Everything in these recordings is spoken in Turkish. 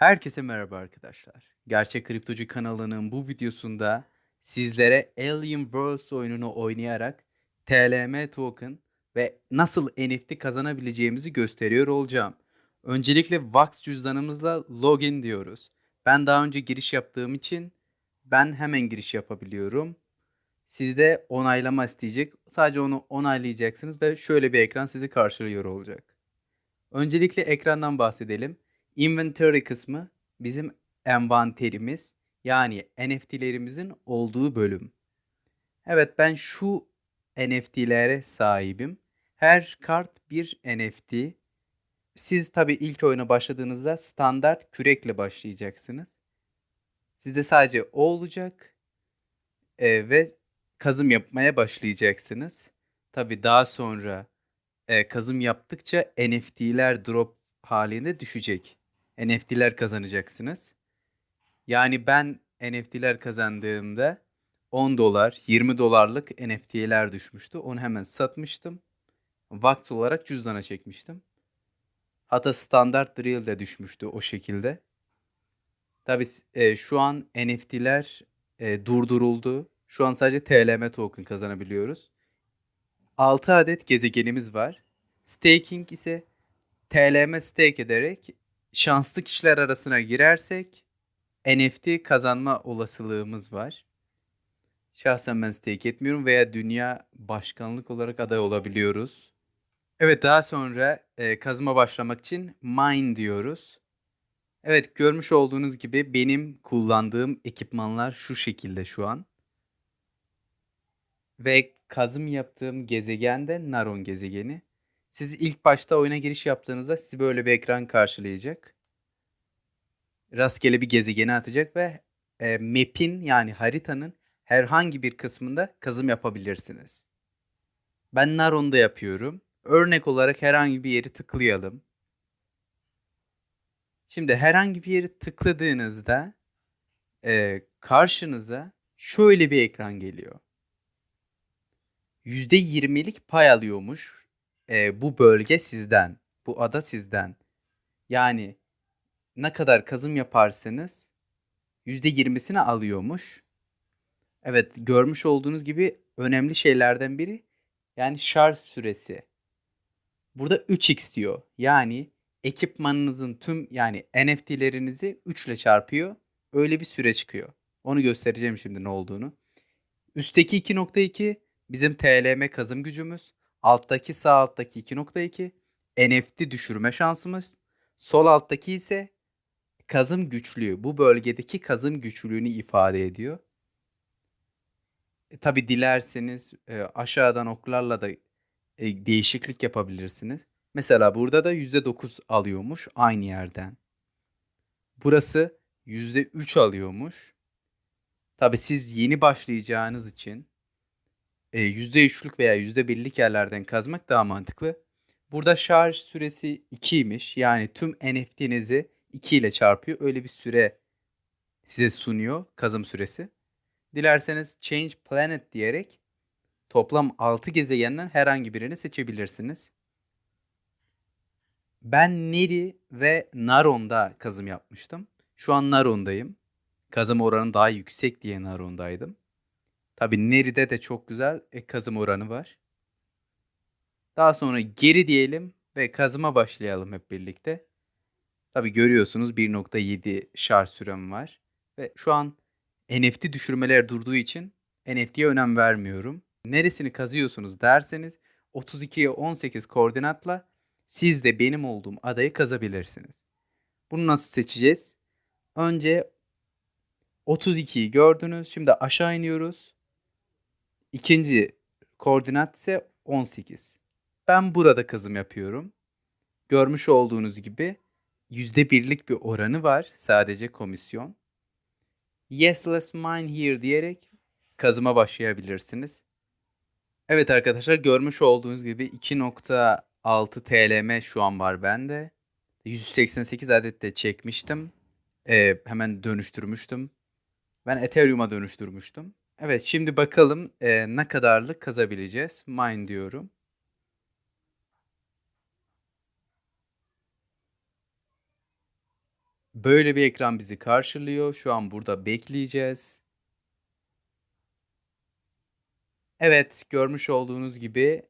Herkese merhaba arkadaşlar. Gerçek Kriptocu kanalının bu videosunda sizlere Alien Worlds oyununu oynayarak TLM token ve nasıl NFT kazanabileceğimizi gösteriyor olacağım. Öncelikle Vax cüzdanımızla login diyoruz. Ben daha önce giriş yaptığım için ben hemen giriş yapabiliyorum. Sizde onaylama isteyecek. Sadece onu onaylayacaksınız ve şöyle bir ekran sizi karşılıyor olacak. Öncelikle ekrandan bahsedelim. Inventory kısmı bizim envanterimiz yani NFT'lerimizin olduğu bölüm. Evet ben şu NFT'lere sahibim. Her kart bir NFT. Siz tabii ilk oyuna başladığınızda standart kürekle başlayacaksınız. Sizde sadece o olacak Ee, ve kazım yapmaya başlayacaksınız. Tabii daha sonra e, kazım yaptıkça NFT'ler drop halinde düşecek. NFT'ler kazanacaksınız. Yani ben NFT'ler kazandığımda 10 dolar, 20 dolarlık NFT'ler düşmüştü. Onu hemen satmıştım. Vakt olarak cüzdana çekmiştim. Hatta standart drill de düşmüştü o şekilde. Tabii e, şu an NFT'ler e, durduruldu. Şu an sadece TLM token kazanabiliyoruz. 6 adet gezegenimiz var. Staking ise TLM stake ederek şanslı kişiler arasına girersek NFT kazanma olasılığımız var. Şahsen ben stake etmiyorum veya dünya başkanlık olarak aday olabiliyoruz. Evet daha sonra e, kazıma başlamak için mine diyoruz. Evet görmüş olduğunuz gibi benim kullandığım ekipmanlar şu şekilde şu an. Ve kazım yaptığım gezegen de Naron gezegeni. Siz ilk başta oyuna giriş yaptığınızda sizi böyle bir ekran karşılayacak. Rastgele bir gezegene atacak ve e, map'in yani haritanın herhangi bir kısmında kazım yapabilirsiniz. Ben Naron'da yapıyorum. Örnek olarak herhangi bir yeri tıklayalım. Şimdi herhangi bir yeri tıkladığınızda e, karşınıza şöyle bir ekran geliyor. %20'lik pay alıyormuş e, bu bölge sizden, bu ada sizden. Yani ne kadar kazım yaparsanız %20'sini alıyormuş. Evet görmüş olduğunuz gibi önemli şeylerden biri yani şarj süresi. Burada 3x diyor. Yani ekipmanınızın tüm yani NFT'lerinizi 3 ile çarpıyor. Öyle bir süre çıkıyor. Onu göstereceğim şimdi ne olduğunu. Üstteki 2.2 bizim TLM kazım gücümüz. Alttaki sağ alttaki 2.2 NFT düşürme şansımız. Sol alttaki ise kazım güçlüğü. Bu bölgedeki kazım güçlüğünü ifade ediyor. E, Tabi dilerseniz e, aşağıdan oklarla da e, değişiklik yapabilirsiniz. Mesela burada da %9 alıyormuş aynı yerden. Burası %3 alıyormuş. Tabi siz yeni başlayacağınız için e, %3'lük veya %1'lik yerlerden kazmak daha mantıklı. Burada şarj süresi 2'ymiş. Yani tüm NFT'nizi 2 ile çarpıyor. Öyle bir süre size sunuyor kazım süresi. Dilerseniz Change Planet diyerek toplam 6 gezegenden herhangi birini seçebilirsiniz. Ben Neri ve Naron'da kazım yapmıştım. Şu an Naron'dayım. Kazım oranı daha yüksek diye Naron'daydım. Tabi Neri'de de çok güzel e, kazım oranı var. Daha sonra geri diyelim ve kazıma başlayalım hep birlikte. Tabi görüyorsunuz 1.7 şarj sürem var. Ve şu an NFT düşürmeler durduğu için NFT'ye önem vermiyorum. Neresini kazıyorsunuz derseniz 32'ye 18 koordinatla siz de benim olduğum adayı kazabilirsiniz. Bunu nasıl seçeceğiz? Önce 32'yi gördünüz. Şimdi aşağı iniyoruz. İkinci koordinat ise 18. Ben burada kazım yapıyorum. Görmüş olduğunuz gibi %1'lik bir oranı var sadece komisyon. Yes let's mine here diyerek kazıma başlayabilirsiniz. Evet arkadaşlar görmüş olduğunuz gibi 2.6 TLM şu an var bende. 188 adet de çekmiştim. Ee, hemen dönüştürmüştüm. Ben Ethereum'a dönüştürmüştüm. Evet şimdi bakalım e, ne kadarlık kazabileceğiz. Mine diyorum. Böyle bir ekran bizi karşılıyor. Şu an burada bekleyeceğiz. Evet, görmüş olduğunuz gibi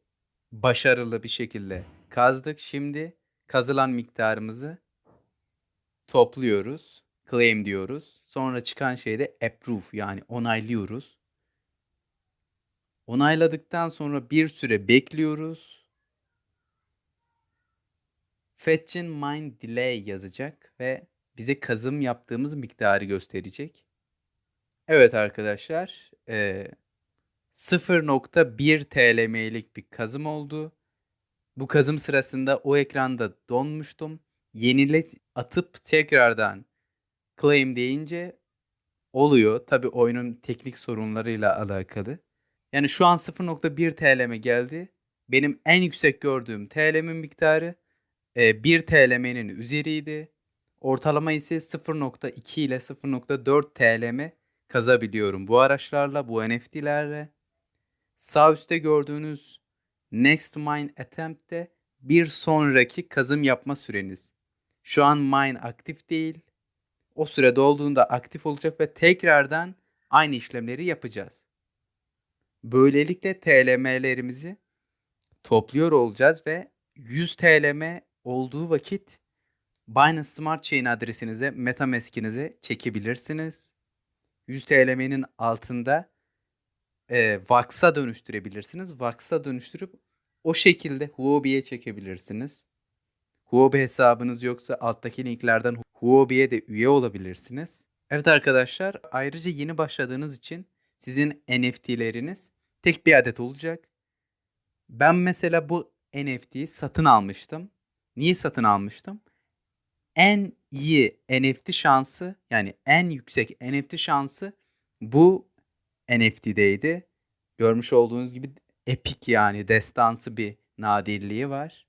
başarılı bir şekilde kazdık. Şimdi kazılan miktarımızı topluyoruz. Claim diyoruz. Sonra çıkan şeyde approve yani onaylıyoruz. Onayladıktan sonra bir süre bekliyoruz. Fetch'in mine delay yazacak ve bize kazım yaptığımız miktarı gösterecek. Evet arkadaşlar, eee 0.1 TL'lik bir kazım oldu. Bu kazım sırasında o ekranda donmuştum. Yenile atıp tekrardan claim deyince oluyor. Tabi oyunun teknik sorunlarıyla alakalı. Yani şu an 0.1 TL'me geldi. Benim en yüksek gördüğüm TL'min miktarı e, 1 TL'nin üzeriydi. Ortalama ise 0.2 ile 0.4 TL'me kazabiliyorum bu araçlarla, bu NFT'lerle. Sağ üstte gördüğünüz Next Mine Attempt'te bir sonraki kazım yapma süreniz. Şu an mine aktif değil. O süre dolduğunda aktif olacak ve tekrardan aynı işlemleri yapacağız. Böylelikle TLM'lerimizi topluyor olacağız ve 100 TLM olduğu vakit Binance Smart Chain adresinize, Metamask'inize çekebilirsiniz. 100 TLM'nin altında e, Vax'a dönüştürebilirsiniz. Vax'a dönüştürüp o şekilde Huobi'ye çekebilirsiniz. Huobi hesabınız yoksa alttaki linklerden Huobi'ye de üye olabilirsiniz. Evet arkadaşlar ayrıca yeni başladığınız için sizin NFT'leriniz tek bir adet olacak. Ben mesela bu NFT'yi satın almıştım. Niye satın almıştım? En iyi NFT şansı yani en yüksek NFT şansı bu NFT'deydi. Görmüş olduğunuz gibi epik yani destansı bir nadirliği var.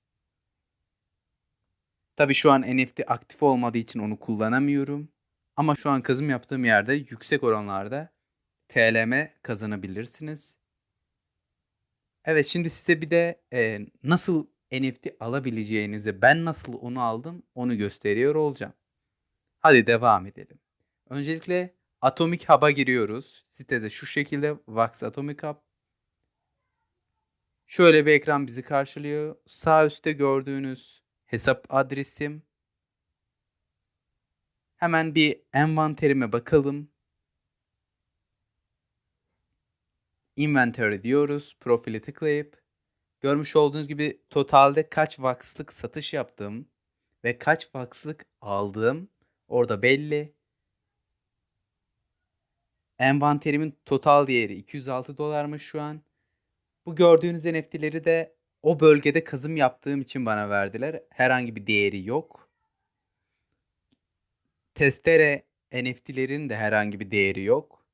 Tabii şu an NFT aktif olmadığı için onu kullanamıyorum. Ama şu an kazım yaptığım yerde yüksek oranlarda TLM kazanabilirsiniz. Evet şimdi size bir de e, nasıl NFT alabileceğinizi ben nasıl onu aldım onu gösteriyor olacağım. Hadi devam edelim. Öncelikle Atomic Hub'a giriyoruz. Sitede şu şekilde Vax Atomic Hub. Şöyle bir ekran bizi karşılıyor. Sağ üstte gördüğünüz hesap adresim. Hemen bir envanterime bakalım. Inventory diyoruz. Profili tıklayıp görmüş olduğunuz gibi totalde kaç vakslık satış yaptım ve kaç vakslık aldığım orada belli. Envanterimin total değeri 206 dolarmış şu an. Bu gördüğünüz NFT'leri de o bölgede kazım yaptığım için bana verdiler. Herhangi bir değeri yok. Testere NFT'lerin de herhangi bir değeri yok.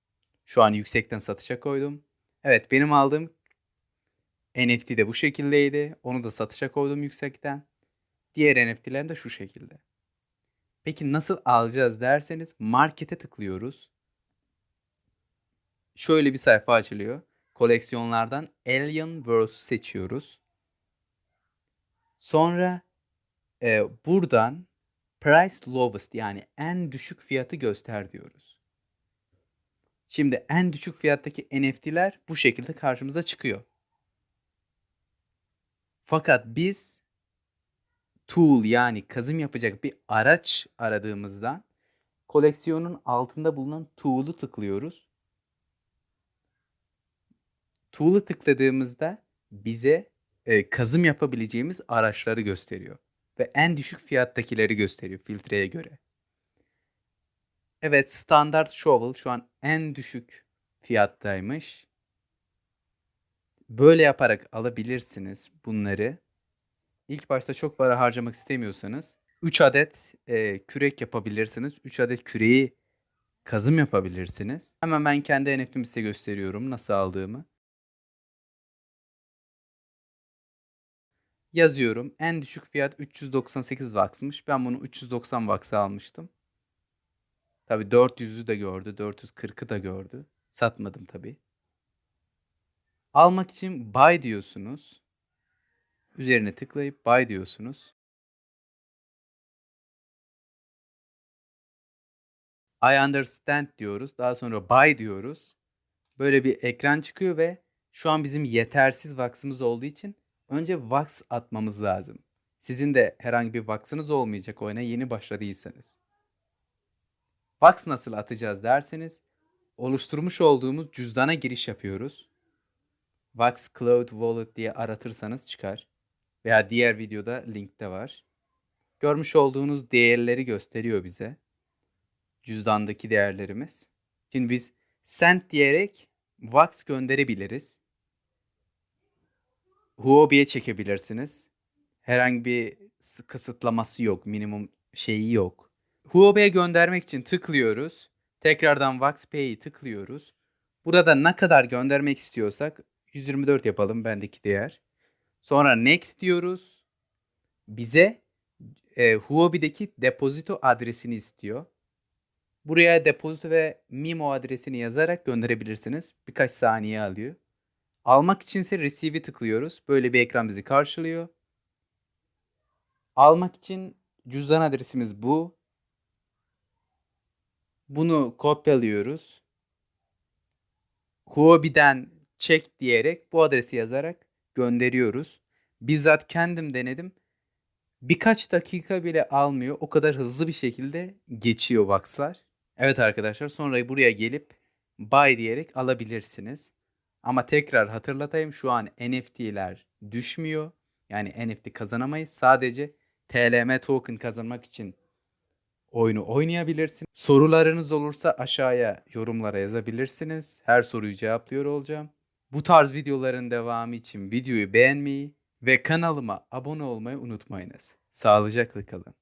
Şu an yüksekten satışa koydum. Evet benim aldığım NFT de bu şekildeydi. Onu da satışa koydum yüksekten. Diğer NFT'ler de şu şekilde. Peki nasıl alacağız derseniz markete tıklıyoruz. Şöyle bir sayfa açılıyor. Koleksiyonlardan Alien Worlds'u seçiyoruz. Sonra e, buradan Price Lowest yani en düşük fiyatı göster diyoruz. Şimdi en düşük fiyattaki NFT'ler bu şekilde karşımıza çıkıyor. Fakat biz tool yani kazım yapacak bir araç aradığımızda koleksiyonun altında bulunan tool'u tıklıyoruz. Tool'u tıkladığımızda bize e, kazım yapabileceğimiz araçları gösteriyor. Ve en düşük fiyattakileri gösteriyor filtreye göre. Evet standart shovel şu an en düşük fiyattaymış. Böyle yaparak alabilirsiniz bunları. İlk başta çok para harcamak istemiyorsanız 3 adet e, kürek yapabilirsiniz. 3 adet küreği kazım yapabilirsiniz. Hemen ben kendi NFT'imi size gösteriyorum nasıl aldığımı. Yazıyorum. En düşük fiyat 398 Vax'mış. Ben bunu 390 Vax'a almıştım. Tabi 400'ü de gördü. 440'ı da gördü. Satmadım tabi. Almak için buy diyorsunuz. Üzerine tıklayıp buy diyorsunuz. I understand diyoruz. Daha sonra buy diyoruz. Böyle bir ekran çıkıyor ve şu an bizim yetersiz vaksımız olduğu için önce vaks atmamız lazım. Sizin de herhangi bir vaksınız olmayacak oyuna yeni başladıysanız. Vaks nasıl atacağız derseniz oluşturmuş olduğumuz cüzdana giriş yapıyoruz. Vax Cloud Wallet diye aratırsanız çıkar. Veya diğer videoda linkte var. Görmüş olduğunuz değerleri gösteriyor bize. Cüzdandaki değerlerimiz. Şimdi biz send diyerek Vax gönderebiliriz. Huobi'ye çekebilirsiniz. Herhangi bir kısıtlaması yok. Minimum şeyi yok. Huobi'ye göndermek için tıklıyoruz. Tekrardan VaxPay'i tıklıyoruz. Burada ne kadar göndermek istiyorsak 124 yapalım bendeki değer. Sonra next diyoruz. Bize e, Huobi'deki depozito adresini istiyor. Buraya depozito ve Mimo adresini yazarak gönderebilirsiniz. Birkaç saniye alıyor. Almak içinse receive'i tıklıyoruz. Böyle bir ekran bizi karşılıyor. Almak için cüzdan adresimiz bu. Bunu kopyalıyoruz. Huobi'den çek diyerek bu adresi yazarak gönderiyoruz. Bizzat kendim denedim. Birkaç dakika bile almıyor. O kadar hızlı bir şekilde geçiyor Vax'lar. Evet arkadaşlar sonra buraya gelip buy diyerek alabilirsiniz. Ama tekrar hatırlatayım şu an NFT'ler düşmüyor. Yani NFT kazanamayız. Sadece TLM token kazanmak için oyunu oynayabilirsiniz. Sorularınız olursa aşağıya yorumlara yazabilirsiniz. Her soruyu cevaplıyor olacağım. Bu tarz videoların devamı için videoyu beğenmeyi ve kanalıma abone olmayı unutmayınız. Sağlıcakla kalın.